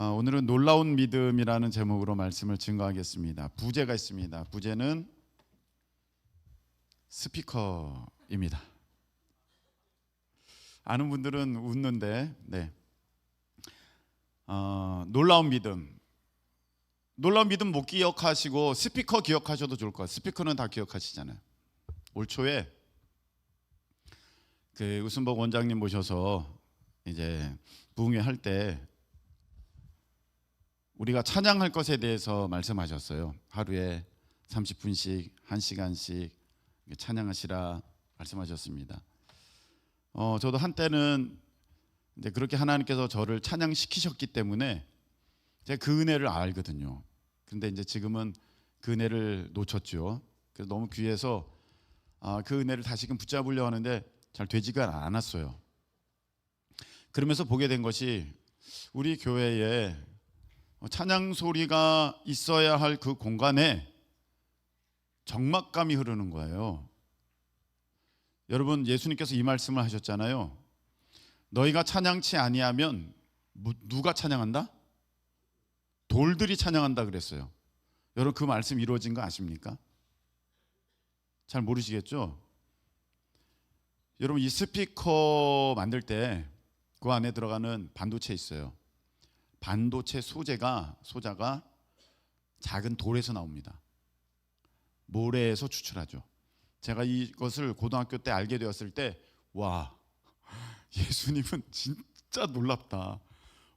어, 오늘은 놀라운 믿음이라는 제목으로 말씀을 증거하겠습니다. 부제가 있습니다. 부제는 스피커입니다. 아는 분들은 웃는데, 네. 어, 놀라운 믿음. 놀라운 믿음 못 기억하시고 스피커 기억하셔도 좋을 것 같아요. 스피커는 다 기억하시잖아요. 올 초에 그 우순복 원장님 모셔서 이제 부흥회 할 때 우리가 찬양할 것에 대해서 말씀하셨어요. 하루에 30분씩 1시간씩 찬양하시라 말씀하셨습니다. 어, 저도 한때는 이제 그렇게 하나님께서 저를 찬양시키셨기 때문에 제가 그 은혜를 알거든요. 근데 이제 지금은 그 은혜를 놓쳤죠. 그래서 너무 귀해서 아, 그 은혜를 다시금 붙잡으려 하는데 잘 되지가 않았어요. 그러면서 보게 된 것이 우리 교회에 찬양 소리가 있어야 할 그 공간에 적막감이 흐르는 거예요. 여러분 예수님께서 이 말씀을 하셨잖아요. 너희가 찬양치 아니하면 누가 찬양한다? 돌들이 찬양한다 그랬어요. 여러분 그 말씀 이루어진 거 아십니까? 잘 모르시겠죠? 여러분 이 스피커 만들 때 그 안에 들어가는 반도체 있어요. 반도체 소재가 소자가 작은 돌에서 나옵니다. 모래에서 추출하죠. 제가 이것을 고등학교 때 알게 되었을 때 와, 예수님은 진짜 놀랍다.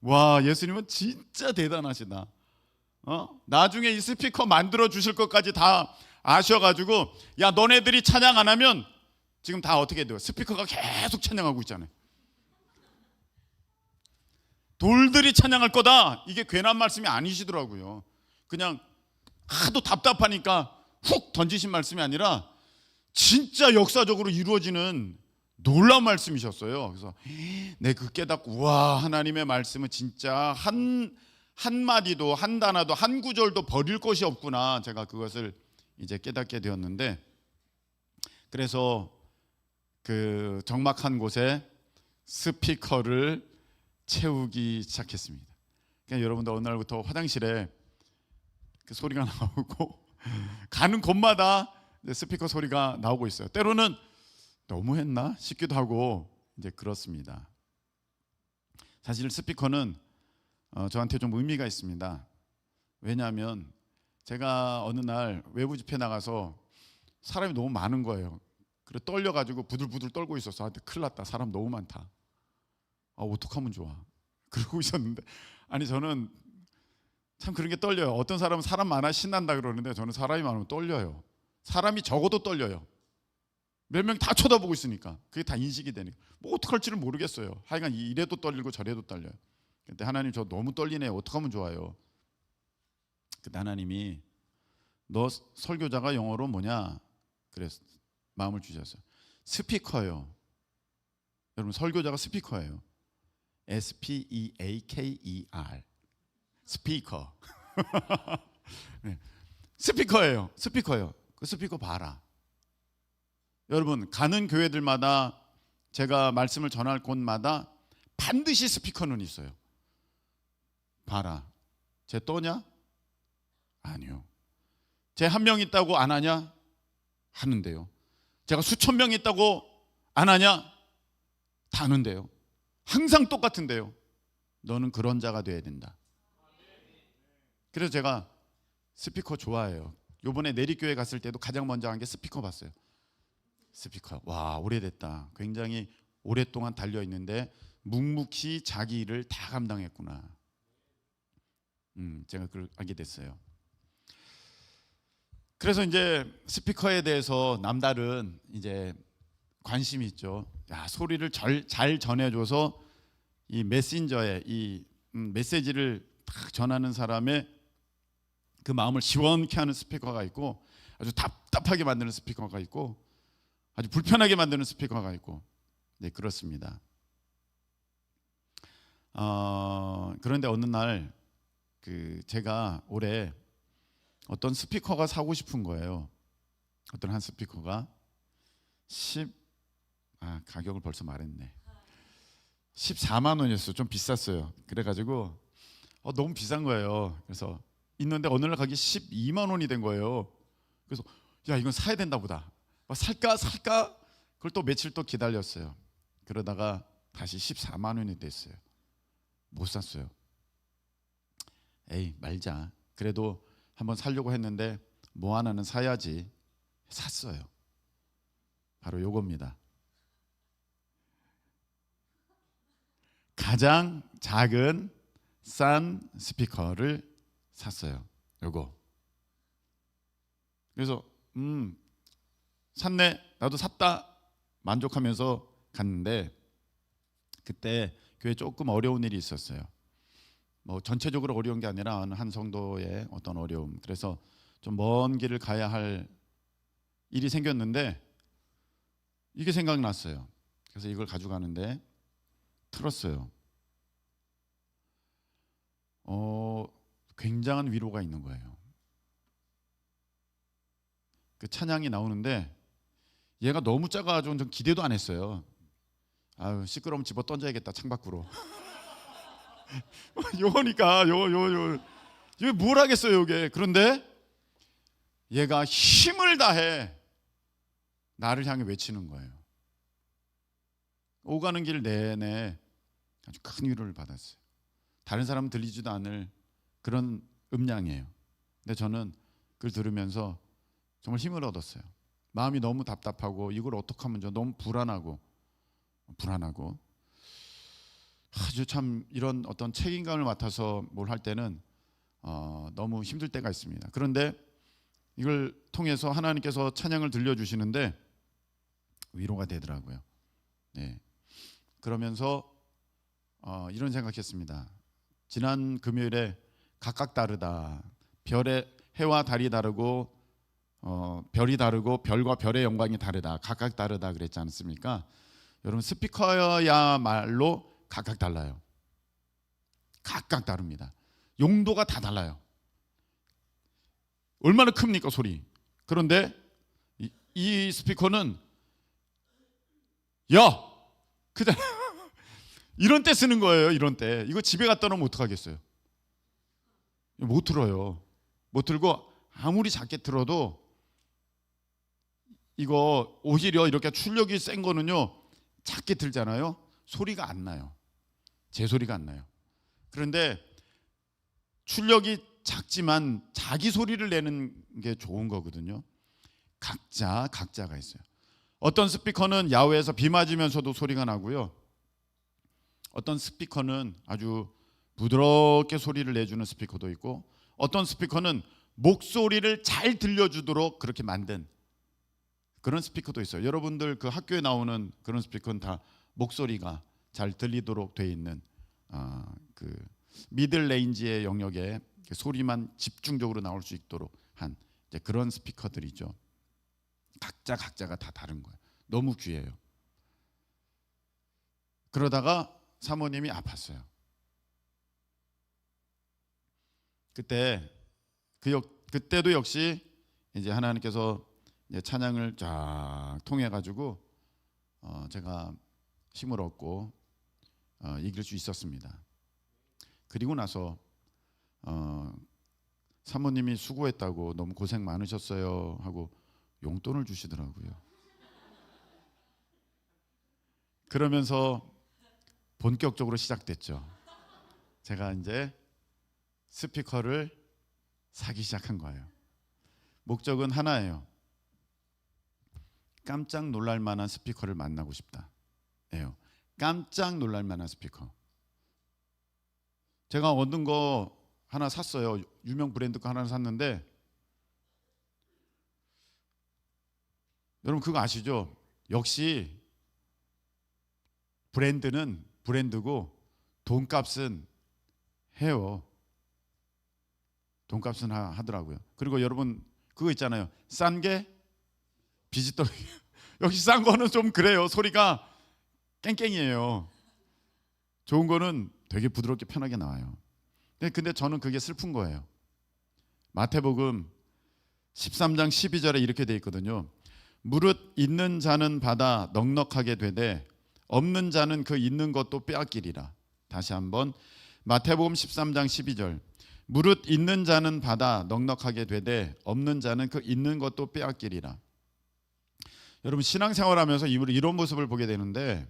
와, 예수님은 진짜 대단하시다. 어? 나중에 이 스피커 만들어 주실 것까지 다 아셔가지고 야 너네들이 찬양 안 하면 지금 다 어떻게 돼요? 스피커가 계속 찬양하고 있잖아요. 돌들이 찬양할 거다. 이게 괜한 말씀이 아니시더라고요. 그냥 하도 답답하니까 훅 던지신 말씀이 아니라 진짜 역사적으로 이루어지는 놀라운 말씀이셨어요. 그래서 내그 깨닫고 와 하나님의 말씀은 진짜 한 한마디도 한 단어도 한 구절도 버릴 것이 없구나. 제가 그것을 이제 깨닫게 되었는데 그래서 그 적막한 곳에 스피커를 채우기 시작했습니다. 그냥 여러분들 어느 날부터 화장실에 그 소리가 나오고 가는 곳마다 스피커 소리가 나오고 있어요. 때로는 너무 했나 싶기도 하고 이제 그렇습니다. 사실 스피커는 어, 저한테 좀 의미가 있습니다. 왜냐하면 제가 어느 날 외부 집회 나가서 사람이 너무 많은 거예요. 그래 떨려가지고 부들부들 떨고 있었어. 아, 큰일 났다. 사람 너무 많다. 아, 어떡하면 좋아. 그러고 있었는데 아니 저는 참 그런 게 떨려요. 어떤 사람은 사람 많아 신난다 그러는데 저는 사람이 많으면 떨려요. 사람이 적어도 떨려요. 몇 명 다 쳐다보고 있으니까 그게 다 인식이 되니까 뭐 어떡할지를 모르겠어요. 하여간 이래도 떨리고 저래도 떨려요. 근데 하나님 저 너무 떨리네. 어떡하면 좋아요. 근데 하나님이 너 설교자가 영어로 뭐냐? 그래서 마음을 주셨어요. 스피커요. 여러분 설교자가 스피커예요. S P E A K E R. 스피커. 네. 스피커예요. 스피커예요. 그 스피커 봐라. 여러분 가는 교회들마다 제가 말씀을 전할 곳마다 반드시 스피커는 있어요. 봐라. 쟤 떠냐? 아니요. 쟤 한 명 있다고 안 하냐? 하는데요. 제가 수천 명 있다고 안 하냐? 다 하는데요 항상 똑같은데요. 너는 그런 자가 돼야 된다. 그래서 제가 스피커 좋아해요. 요번에 내리교회 갔을 때도 가장 먼저 한 게 스피커 봤어요. 스피커. 와, 오래됐다. 굉장히 오랫동안 달려 있는데 묵묵히 자기 일을 다 감당했구나. 음, 제가 그걸 알게 됐어요. 그래서 이제 스피커에 대해서 남다른 이제 관심이 있죠. 야, 소리를 잘, 잘 전해줘서 이 메신저의 이 음, 메시지를 딱 전하는 사람의 그 마음을 시원케 하는 스피커가 있고 아주 답답하게 만드는 스피커가 있고 아주 불편하게 만드는 스피커가 있고 네 그렇습니다. 어, 그런데 어느 날 그 제가 올해 어떤 스피커가 사고 싶은 거예요. 어떤 한 스피커가 10 아 가격을 벌써 말했네. 14만 원이었어. 좀 비쌌어요. 그래가지고 어, 너무 비싼 거예요. 그래서 있는데 어느 날 가격이 12만 원이 된 거예요. 그래서 야 이건 사야 된다 보다. 어, 살까 살까 그걸 또 며칠 또 기다렸어요. 그러다가 다시 14만 원이 됐어요. 못 샀어요. 에이 말자. 그래도 한번 살려고 했는데 뭐 하나는 사야지. 샀어요. 바로 요겁니다. 가장 작은 싼 스피커를 샀어요. 요거. 그래서 음 샀네. 나도 샀다. 만족하면서 갔는데 그때 교회 조금 어려운 일이 있었어요. 뭐 전체적으로 어려운 게 아니라 한 성도의 어떤 어려움. 그래서 좀 먼 길을 가야 할 일이 생겼는데 이게 생각났어요. 그래서 이걸 가져가는데 틀었어요. 어, 굉장한 위로가 있는 거예요. 그 찬양이 나오는데 얘가 너무 작아가지고 좀 기대도 안 했어요. 아유 시끄러움 집어 던져야겠다 창밖으로. 요거니까 요 요요 이게 뭘 하겠어요 이게 그런데 얘가 힘을 다해 나를 향해 외치는 거예요. 오가는 길 내내 아주 큰 위로를 받았어요. 다른 사람은 들리지도 않을 그런 음량이에요. 근데 저는 그걸 들으면서 정말 힘을 얻었어요. 마음이 너무 답답하고 이걸 어떻게 하면 저 너무 불안하고 불안하고 아주 참 이런 어떤 책임감을 맡아서 뭘 할 때는 어, 너무 힘들 때가 있습니다. 그런데 이걸 통해서 하나님께서 찬양을 들려주시는데 위로가 되더라고요. 네. 그러면서 어, 이런 생각했습니다. 지난 금요일에 각각 다르다. 별의 해와 달이 다르고 어, 별이 다르고 별과 별의 영광이 다르다. 각각 다르다 그랬지 않습니까? 여러분 스피커야말로 각각 달라요. 각각 다릅니다. 용도가 다 달라요. 얼마나 큽니까 소리? 그런데 이, 이 스피커는 야 그다 이런 때 쓰는 거예요. 이런 때 이거 집에 갖다 놓으면 어떡하겠어요? 못 들어요. 못 들고 아무리 작게 들어도 이거 오히려 이렇게 출력이 센 거는요 작게 들잖아요. 소리가 안 나요. 제 소리가 안 나요. 그런데 출력이 작지만 자기 소리를 내는 게 좋은 거거든요. 각자 각자가 있어요. 어떤 스피커는 야외에서 비 맞으면서도 소리가 나고요. 어떤 스피커는 아주 부드럽게 소리를 내주는 스피커도 있고 어떤 스피커는 목소리를 잘 들려주도록 그렇게 만든 그런 스피커도 있어요. 여러분들 그 학교에 나오는 그런 스피커는 다 목소리가 잘 들리도록 돼 있는 아, 그 미들 레인지의 영역에 그 소리만 집중적으로 나올 수 있도록 한 그런 스피커들이죠. 각자 각자가 다 다른 거예요. 너무 귀해요. 그러다가 사모님이 아팠어요. 그때 그 역, 그때도 역시 이제 하나님께서 이제 찬양을 쫙 통해 가지고 어, 제가 힘을 얻고 어, 이길 수 있었습니다. 그리고 나서 어, 사모님이 수고했다고 너무 고생 많으셨어요 하고 용돈을 주시더라고요. 그러면서 본격적으로 시작됐죠. 제가 이제 스피커를 사기 시작한 거예요. 목적은 하나예요. 깜짝 놀랄 만한 스피커를 만나고 싶다. 예요. 깜짝 놀랄 만한 스피커. 제가 얻은 거 하나 샀어요. 유명 브랜드 거 하나 샀는데 여러분 그거 아시죠? 역시 브랜드는 브랜드고 돈값은 해요. 돈값은 하, 하더라고요. 그리고 여러분 그거 있잖아요. 싼 게 비지떡. 역시 싼 거는 좀 그래요. 소리가 깽깽이에요. 좋은 거는 되게 부드럽게 편하게 나와요. 근데 저는 그게 슬픈 거예요. 마태복음 13장 12절에 이렇게 돼 있거든요. 무릇 있는 자는 받아 넉넉하게 되되 없는 자는 그 있는 것도 빼앗기리라. 다시 한번 마태복음 13장 12절. 무릇 있는 자는 받아 넉넉하게 되되 없는 자는 그 있는 것도 빼앗기리라. 여러분 신앙생활하면서 이- 이런 모습을 보게 되는데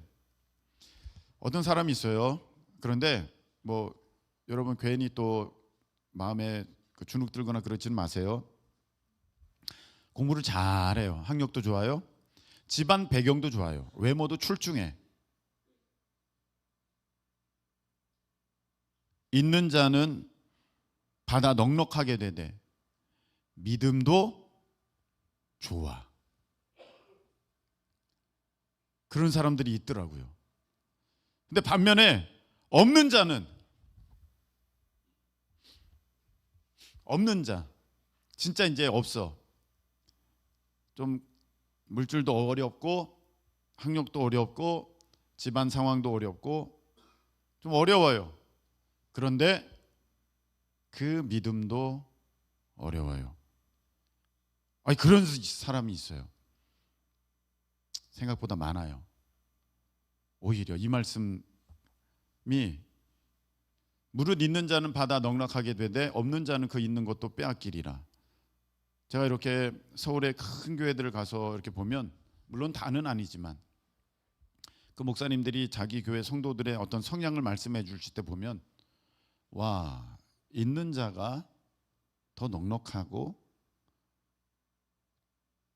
어떤 사람이 있어요. 그런데 뭐 여러분 괜히 또 마음에 그 주눅 들거나 그러지는 마세요. 공부를 잘해요. 학력도 좋아요. 집안 배경도 좋아요. 외모도 출중해. 있는 자는 받아 넉넉하게 되되 믿음도 좋아. 그런 사람들이 있더라고요. 근데 반면에 없는 자는 없는 자 진짜 이제 없어. 좀 물질도 어렵고 학력도 어렵고 집안 상황도 어렵고 좀 어려워요. 그런데 그 믿음도 어려워요. 아니 그런 사람이 있어요. 생각보다 많아요. 오히려 이 말씀이 무릇 있는 자는 받아 넉넉하게 되되 없는 자는 그 있는 것도 빼앗기리라. 제가 이렇게 서울의 큰 교회들을 가서 이렇게 보면 물론 다는 아니지만 그 목사님들이 자기 교회 성도들의 어떤 성향을 말씀해 주실 때 보면 와 있는 자가 더 넉넉하고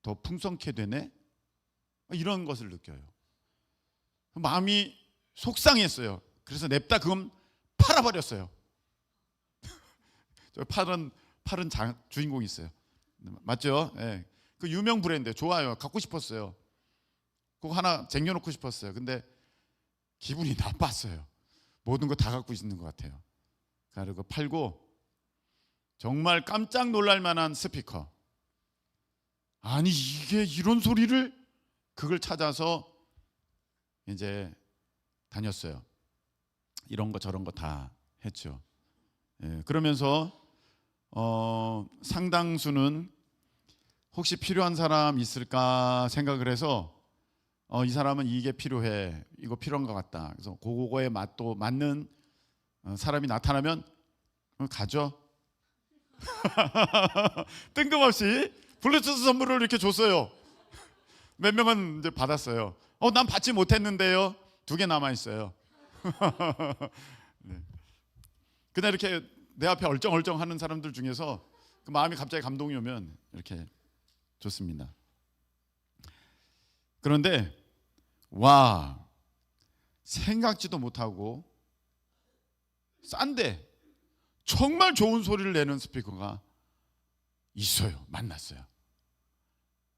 더 풍성케 되네 이런 것을 느껴요. 마음이 속상했어요. 그래서 냅다 그건 팔아버렸어요. 저 팔은 팔은 장, 주인공이 있어요. 맞죠? 예. 그 유명 브랜드 좋아요. 갖고 싶었어요. 그거 하나 쟁여놓고 싶었어요. 근데 기분이 나빴어요. 모든 거 다 갖고 있는 것 같아요. 그리고 팔고 정말 깜짝 놀랄 만한 스피커. 아니 이게 이런 소리를 그걸 찾아서 이제 다녔어요. 이런 거 저런 거 다 했죠. 예, 그러면서 어, 상당수는 혹시 필요한 사람 있을까 생각을 해서 어, 이 사람은 이게 필요해 이거 필요한 것 같다. 그래서 그거에 맞도 맞는 어, 사람이 나타나면 어, 가죠. 뜬금없이 블루투스 선물을 이렇게 줬어요. 몇 명은 이제 받았어요. 어, 난 받지 못했는데요. 두 개 남아 있어요. 네. 그냥 이렇게 내 앞에 얼쩡얼쩡 하는 사람들 중에서 그 마음이 갑자기 감동이 오면 이렇게 좋습니다. 그런데 와 생각지도 못하고 싼데 정말 좋은 소리를 내는 스피커가 있어요. 만났어요.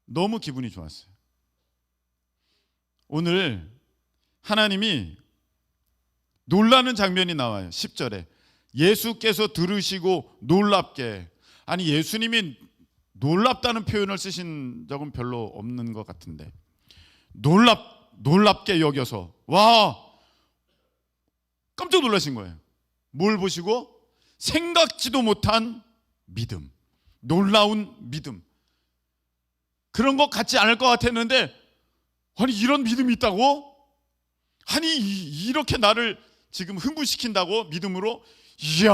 너무 기분이 좋았어요. 오늘 하나님이 놀라는 장면이 나와요. 10절에 예수께서 들으시고 놀랍게 아니 예수님이 놀랍다는 표현을 쓰신 적은 별로 없는 것 같은데 놀랍 놀랍게 여겨서 와 깜짝 놀라신 거예요. 뭘 보시고 생각지도 못한 믿음, 놀라운 믿음. 그런 것 같지 않을 것 같았는데 아니 이런 믿음이 있다고? 아니 이- 이렇게 나를 지금 흥분시킨다고 믿음으로 이야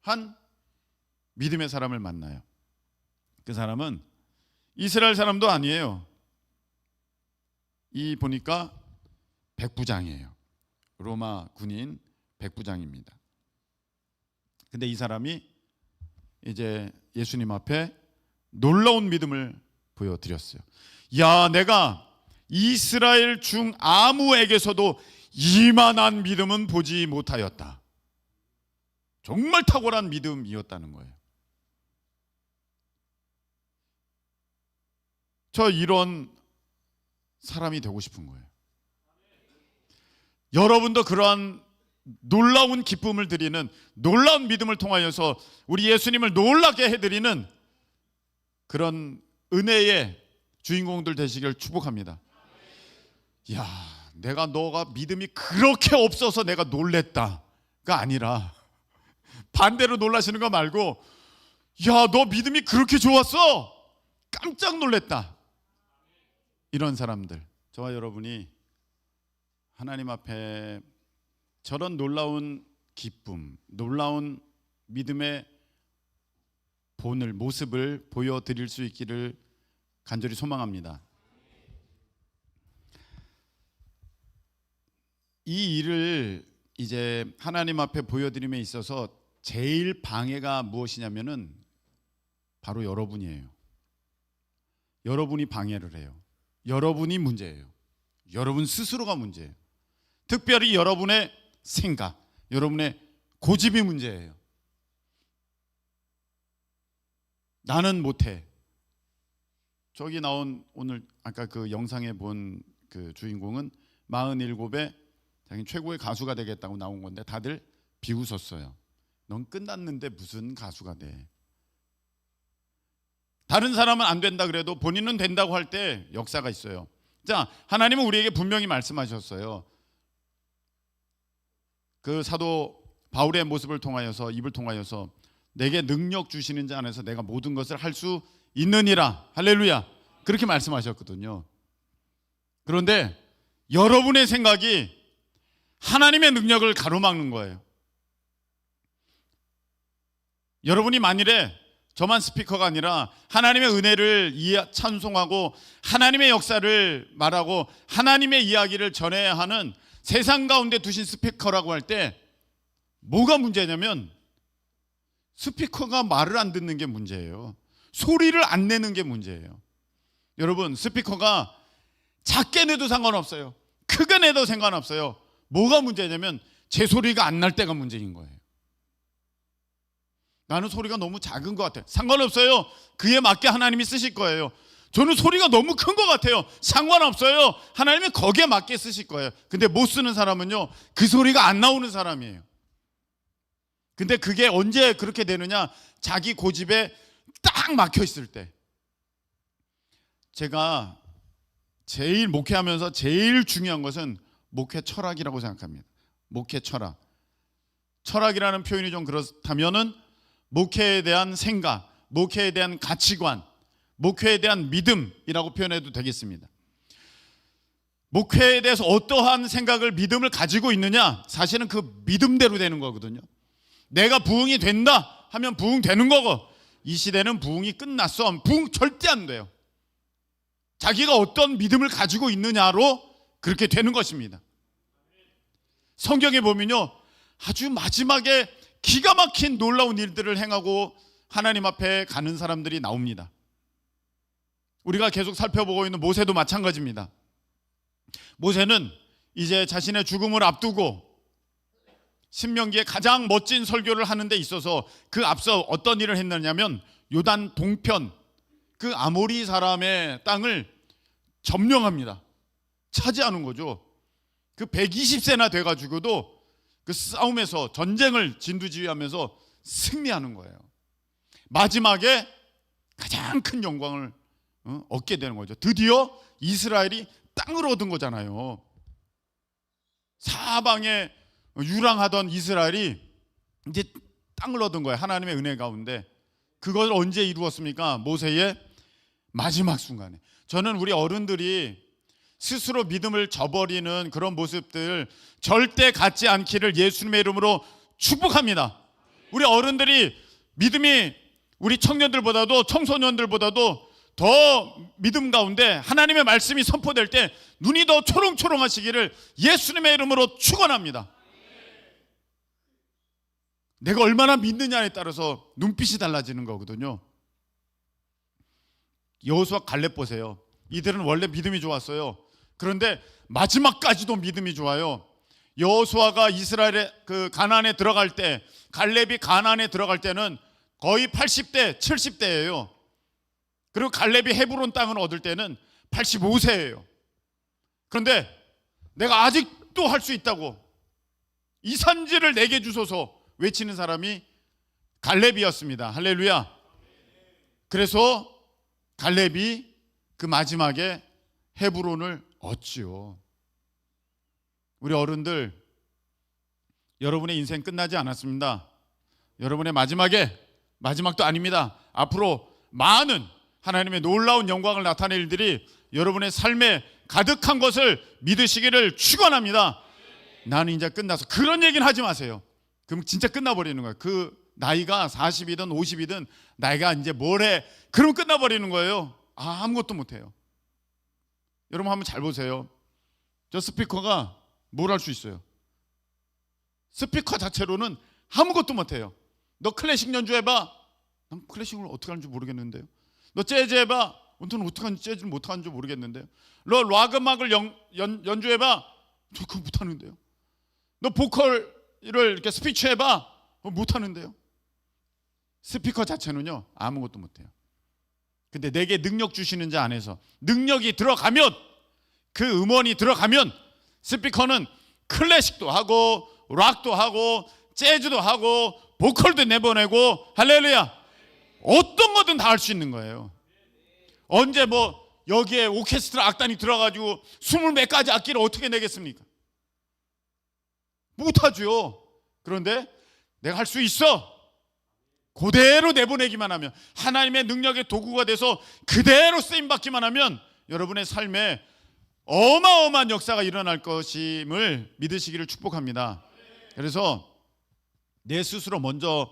한 믿음의 사람을 만나요. 그 사람은 이스라엘 사람도 아니에요. 이 보니까 백부장이에요. 로마 군인 백부장입니다. 근데 이 사람이 이제 예수님 앞에 놀라운 믿음을 보여드렸어요. 야, 내가 이스라엘 중 아무에게서도 이만한 믿음은 보지 못하였다. 정말 탁월한 믿음이었다는 거예요. 저 이런 사람이 되고 싶은 거예요. 여러분도 그러한 놀라운 기쁨을 드리는 놀라운 믿음을 통하여서 우리 예수님을 놀라게 해드리는 그런 은혜의 주인공들 되시길 축복합니다. 야, 내가 너가 믿음이 그렇게 없어서 내가 놀랬다가 아니라 반대로 놀라시는 거 말고 야, 너 믿음이 그렇게 좋았어? 깜짝 놀랬다. 이런 사람들 저와 여러분이 하나님 앞에 저런 놀라운 기쁨, 놀라운 믿음의 본을 모습을 보여 드릴 수 있기를 간절히 소망합니다. 이 일을 이제 하나님 앞에 보여드림에 있어서 제일 방해가 무엇이냐면은 바로 여러분이에요. 여러분이 방해를 해요. 여러분이 문제예요. 여러분 스스로가 문제예요. 특별히 여러분의 생각, 여러분의 고집이 문제예요. 나는 못해. 저기 나온 오늘 아까 그 영상에 본 그 주인공은 47에 자기 최고의 가수가 되겠다고 나온 건데 다들 비웃었어요. 넌 끝났는데 무슨 가수가 돼? 다른 사람은 안 된다 그래도 본인은 된다고 할 때 역사가 있어요. 자, 하나님은 우리에게 분명히 말씀하셨어요. 그 사도 바울의 모습을 통하여서 입을 통하여서 내게 능력 주시는 자 안에서 내가 모든 것을 할 수 있느니라. 할렐루야. 그렇게 말씀하셨거든요. 그런데 여러분의 생각이 하나님의 능력을 가로막는 거예요. 여러분이 만일에 저만 스피커가 아니라 하나님의 은혜를 찬송하고 하나님의 역사를 말하고 하나님의 이야기를 전해야 하는 세상 가운데 두신 스피커라고 할 때 뭐가 문제냐면 스피커가 말을 안 듣는 게 문제예요. 소리를 안 내는 게 문제예요. 여러분, 스피커가 작게 내도 상관없어요. 크게 내도 상관없어요. 뭐가 문제냐면 제 소리가 안 날 때가 문제인 거예요. 나는 소리가 너무 작은 것 같아요. 상관없어요. 그에 맞게 하나님이 쓰실 거예요. 저는 소리가 너무 큰 것 같아요. 상관없어요. 하나님이 거기에 맞게 쓰실 거예요. 근데 못 쓰는 사람은요, 그 소리가 안 나오는 사람이에요. 근데 그게 언제 그렇게 되느냐? 자기 고집에 딱 막혀 있을 때. 제가 제일 목회하면서 제일 중요한 것은 목회 철학이라고 생각합니다. 목회 철학. 철학이라는 표현이 좀 그렇다면은 목회에 대한 생각, 목회에 대한 가치관, 목회에 대한 믿음이라고 표현해도 되겠습니다. 목회에 대해서 어떠한 생각을 믿음을 가지고 있느냐? 사실은 그 믿음대로 되는 거거든요. 내가 부흥이 된다 하면 부흥 되는 거고 이 시대는 부흥이 끝났어. 부흥 절대 안 돼요. 자기가 어떤 믿음을 가지고 있느냐로 그렇게 되는 것입니다. 성경에 보면요. 아주 마지막에 기가 막힌 놀라운 일들을 행하고 하나님 앞에 가는 사람들이 나옵니다. 우리가 계속 살펴보고 있는 모세도 마찬가지입니다. 모세는 이제 자신의 죽음을 앞두고 신명기에 가장 멋진 설교를 하는 데 있어서 그 앞서 어떤 일을 했느냐면 요단 동편 그 아모리 사람의 땅을 점령합니다. 차지하는 거죠. 그 120세나 돼 가지고도 그 싸움에서 전쟁을 진두지휘하면서 승리하는 거예요. 마지막에 가장 큰 영광을 어, 얻게 되는 거죠. 드디어 이스라엘이 땅을 얻은 거잖아요. 사방에 유랑하던 이스라엘이 이제 땅을 얻은 거예요. 하나님의 은혜 가운데. 그걸 언제 이루었습니까? 모세의 마지막 순간에. 저는 우리 어른들이 스스로 믿음을 저버리는 그런 모습들 절대 갖지 않기를 예수님의 이름으로 축복합니다. 우리 어른들이 믿음이 우리 청년들보다도 청소년들보다도 더 믿음 가운데 하나님의 말씀이 선포될 때 눈이 더 초롱초롱하시기를 예수님의 이름으로 축원합니다. 내가 얼마나 믿느냐에 따라서 눈빛이 달라지는 거거든요. 여호수아 갈렙 보세요. 이들은 원래 믿음이 좋았어요. 그런데 마지막까지도 믿음이 좋아요. 여호수아가 이스라엘의 그 가나안에 들어갈 때 갈렙이 가나안에 들어갈 때는 거의 80대, 70대예요. 그리고 갈렙이 헤브론 땅을 얻을 때는 85세예요. 그런데 내가 아직도 할 수 있다고 이 산지를 내게 주소서 외치는 사람이 갈렙이었습니다. 할렐루야. 그래서 갈렙이 그 마지막에 헤브론을 얻지요. 우리 어른들 여러분의 인생 끝나지 않았습니다. 여러분의 마지막에 마지막도 아닙니다. 앞으로 많은 하나님의 놀라운 영광을 나타낼 일들이 여러분의 삶에 가득한 것을 믿으시기를 축원합니다. 나는 이제 끝나서 그런 얘기는 하지 마세요. 그럼 진짜 끝나버리는 거예요. 그 나이가 40이든 50이든 나이가 이제 뭐래 그러면 끝나버리는 거예요. 아, 아무것도 못해요. 여러분 한번 잘 보세요. 저 스피커가 뭘 할 수 있어요? 스피커 자체로는 아무것도 못해요. 너 클래식 연주해봐. 난 클래식을 어떻게 하는지 모르겠는데요. 너 재즈 해봐. 원터는 어떻게 하는지 재즈를 못하는지 모르겠는데요. 너 락 음악을 연, 연, 연 주해봐. 저 그거 못하는데요. 너 보컬을 이렇게 스피치 해봐. 어, 못하는데요. 스피커 자체는요 아무것도 못해요. 근데 내게 능력 주시는 자 안에서 능력이 들어가면 그 음원이 들어가면 스피커는 클래식도 하고 락도 하고 재즈도 하고 보컬도 내보내고 할렐루야 어떤 거든 다 할 수 있는 거예요. 언제 뭐 여기에 오케스트라 악단이 들어가지고 스물 몇 가지 악기를 어떻게 내겠습니까? 못하죠. 그런데 내가 할 수 있어. 그대로 내보내기만 하면 하나님의 능력의 도구가 돼서 그대로 쓰임 받기만 하면 여러분의 삶에 어마어마한 역사가 일어날 것임을 믿으시기를 축복합니다. 그래서 내 스스로 먼저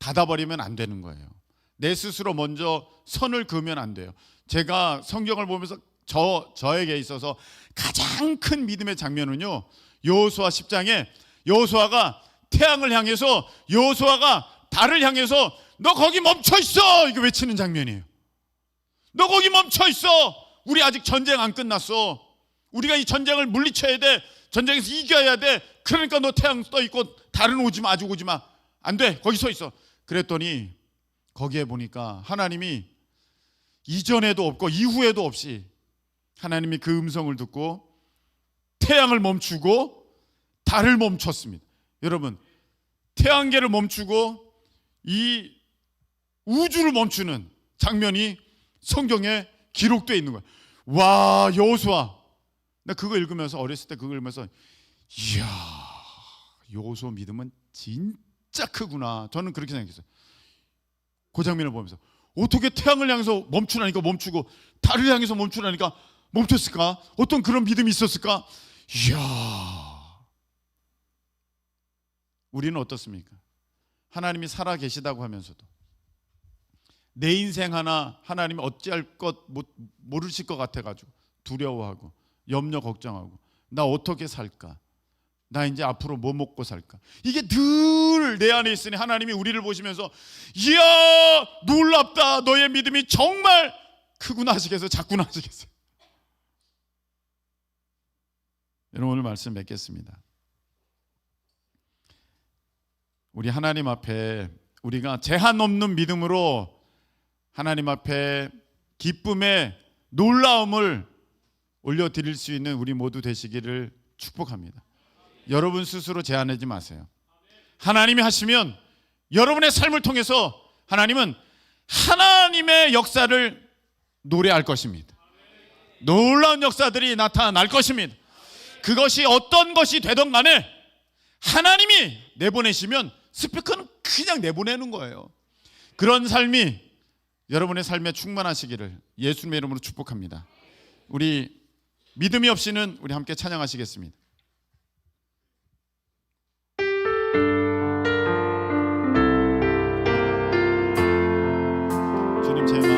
닫아버리면 안 되는 거예요. 내 스스로 먼저 선을 그으면 안 돼요. 제가 성경을 보면서 저 저에게 있어서 가장 큰 믿음의 장면은요. 여호수아 10장에 여호수아가 태양을 향해서 여호수아가 달을 향해서 너 거기 멈춰 있어 이거 외치는 장면이에요. 너 거기 멈춰 있어. 우리 아직 전쟁 안 끝났어. 우리가 이 전쟁을 물리쳐야 돼. 전쟁에서 이겨야 돼. 그러니까 너 태양 떠 있고 달은 오지 마, 아직 오지 마. 안 돼. 거기 서 있어. 그랬더니 거기에 보니까 하나님이 이전에도 없고 이후에도 없이 하나님이 그 음성을 듣고 태양을 멈추고 달을 멈췄습니다. 여러분, 태양계를 멈추고 이 우주를 멈추는 장면이 성경에 기록되어 있는 거야. 와, 여호수아. 나 그거 읽으면서 어렸을 때 그거 읽으면서 이야, 여호수아 믿음은 진짜 크구나. 저는 그렇게 생각했어요. 그 장면을 보면서 어떻게 태양을 향해서 멈추라니까 멈추고 달을 향해서 멈추라니까 멈췄을까? 어떤 그런 믿음이 있었을까? 이야. 우리는 어떻습니까? 하나님이 살아 계시다고 하면서도 내 인생 하나 하나님이 어찌할 것 못- 모르실 것 같아 가지고 두려워하고 염려 걱정하고 나 어떻게 살까? 나 이제 앞으로 뭐 먹고 살까? 이게 늘 내 안에 있으니 하나님이 우리를 보시면서 이야 놀랍다 너의 믿음이 정말 크구나 하시겠어요 작구나 하시겠어요 여러분 오늘 말씀 맺겠습니다 우리 하나님 앞에 우리가 제한 없는 믿음으로 하나님 앞에 기쁨의 놀라움을 올려드릴 수 있는 우리 모두 되시기를 축복합니다. 여러분 스스로 제한하지 마세요. 하나님이 하시면 여러분의 삶을 통해서 하나님은 하나님의 역사를 노래할 것입니다. 놀라운 역사들이 나타날 것입니다. 그것이 어떤 것이 되던 간에 하나님이 내보내시면 스피커는 그냥 내보내는 거예요. 그런 삶이 여러분의 삶에 충만하시기를 예수님의 이름으로 축복합니다. 우리 믿음이 없이는 우리 함께 찬양하시겠습니다. 주님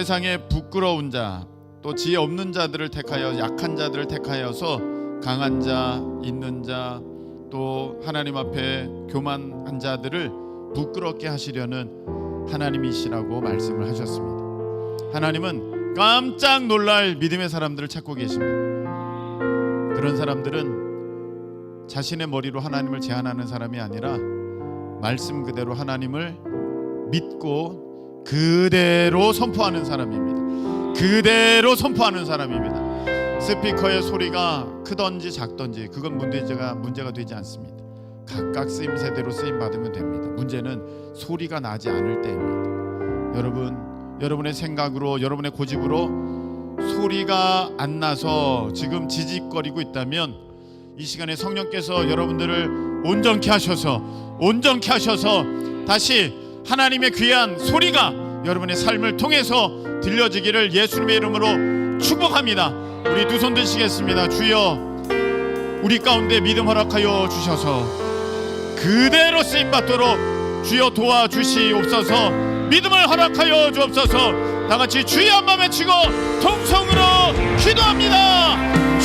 세상에 부끄러운 자, 또 지혜 없는 자들을 택하여 약한 자들을 택하여서 강한 자, 있는 자, 또 하나님 앞에 교만한 자들을 부끄럽게 하시려는 하나님이시라고 말씀을 하셨습니다. 하나님은 깜짝 놀랄 믿음의 사람들을 찾고 계십니다. 그런 사람들은 자신의 머리로 하나님을 제한하는 사람이 아니라 말씀 그대로 하나님을 믿고 그대로 선포하는 사람입니다. 그대로 선포하는 사람입니다. 스피커의 소리가 크던지 작던지 그건 문제가 문제가 되지 않습니다. 각각 쓰임 세대로 쓰임 받으면 됩니다. 문제는 소리가 나지 않을 때입니다. 여러분, 여러분의 생각으로 여러분의 고집으로 소리가 안 나서 지금 지직거리고 있다면 이 시간에 성령께서 여러분들을 온전케 하셔서 온전케 하셔서 다시 하나님의 귀한 소리가 여러분의 삶을 통해서 들려지기를 예수님의 이름으로 축복합니다. 우리 두 손 드시겠습니다. 주여 우리 가운데 믿음 허락하여 주셔서 그대로 쓰임 받도록 주여 도와주시옵소서 믿음을 허락하여 주옵소서 다 같이 주여 한번 외치고 통성으로 기도합니다